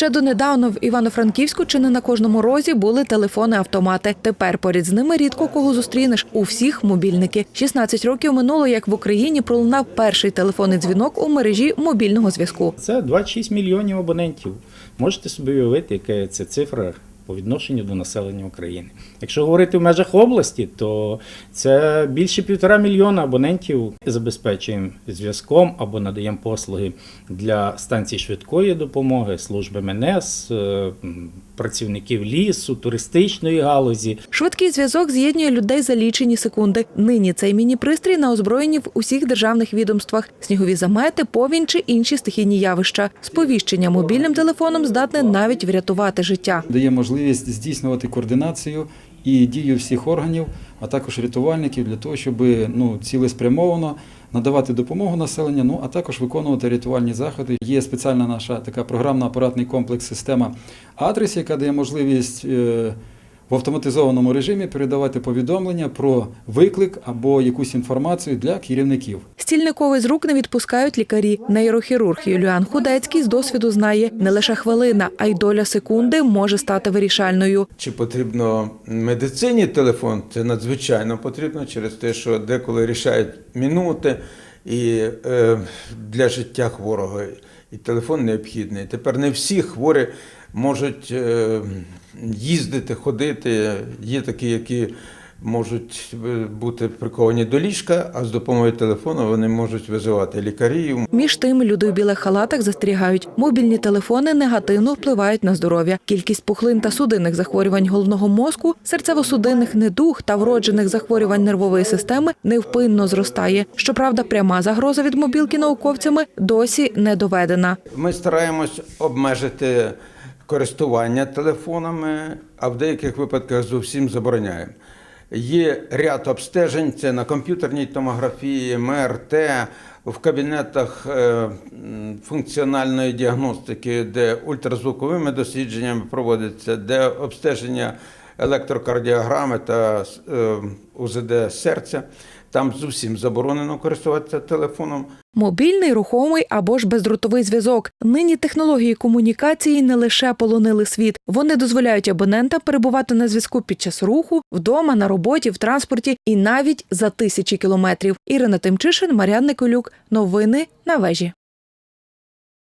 Ще донедавна в Івано-Франківську чи не на кожному розі були телефони-автомати. Тепер поряд з ними рідко кого зустрінеш. У всіх мобільники. 16 років минуло, як в Україні пролунав перший телефонний дзвінок у мережі мобільного зв'язку. Це 26 мільйонів абонентів. Можете собі уявити, яка це цифра по відношенню до населення України. Якщо говорити в межах області, то це більше півтора мільйона абонентів забезпечуємо зв'язком або надаємо послуги для станцій швидкої допомоги, служби МНС, е, працівників лісу, туристичної галузі. Швидкий зв'язок з'єднує людей за лічені секунди. Нині цей міні-пристрій на озброєнні в усіх державних відомствах. Снігові замети, повінь чи інші стихійні явища. Сповіщення мобільним телефоном здатне навіть врятувати життя. дає можливість здійснювати координацію і дію всіх органів, а також рятувальників для того, щоб ну, цілеспрямовано надавати допомогу населенню, ну а також виконувати рятувальні заходи. Є спеціальна наша така програмно-апаратний комплекс система Адрес, яка дає можливість. В автоматизованому режимі передавати повідомлення про виклик або якусь інформацію для керівників. Стільниковий з рук не відпускають лікарі. Нейрохірург Юліан Худецький з досвіду знає, не лише хвилина, а й доля секунди може стати вирішальною. Чи потрібно медицині телефон? Це надзвичайно потрібно через те, що деколи рішають минути і е, для життя хворого. І телефон необхідний. Тепер не всі хворі можуть е, їздити, ходити. Є такі, які можуть е, бути приковані до ліжка, а з допомогою телефону вони можуть визивати лікарів, Між тим, люди у білих халатах застерігають, мобільні телефони негативно впливають на здоров'я. Кількість пухлин та судинних захворювань головного мозку, серцево-судинних недуг та вроджених захворювань нервової системи невпинно зростає. Щоправда, пряма загроза від мобілки науковцями досі не доведена. Ми стараємось обмежити користування телефонами, а в деяких випадках зовсім забороняємо. Є ряд обстежень, це на комп'ютерній томографії, МРТ, в кабінетах е, функціональної діагностики, де ультразвуковими дослідженнями проводиться, де обстеження електрокардіограми та е, УЗД серця. Там зовсім заборонено користуватися телефоном. Мобільний, рухомий або ж бездротовий зв'язок. Нині технології комунікації не лише полонили світ. Вони дозволяють абонентам перебувати на зв'язку під час руху, вдома, на роботі, в транспорті і навіть за тисячі кілометрів. Ірина Тимчишин, Мар'ян Николюк. Новини на вежі.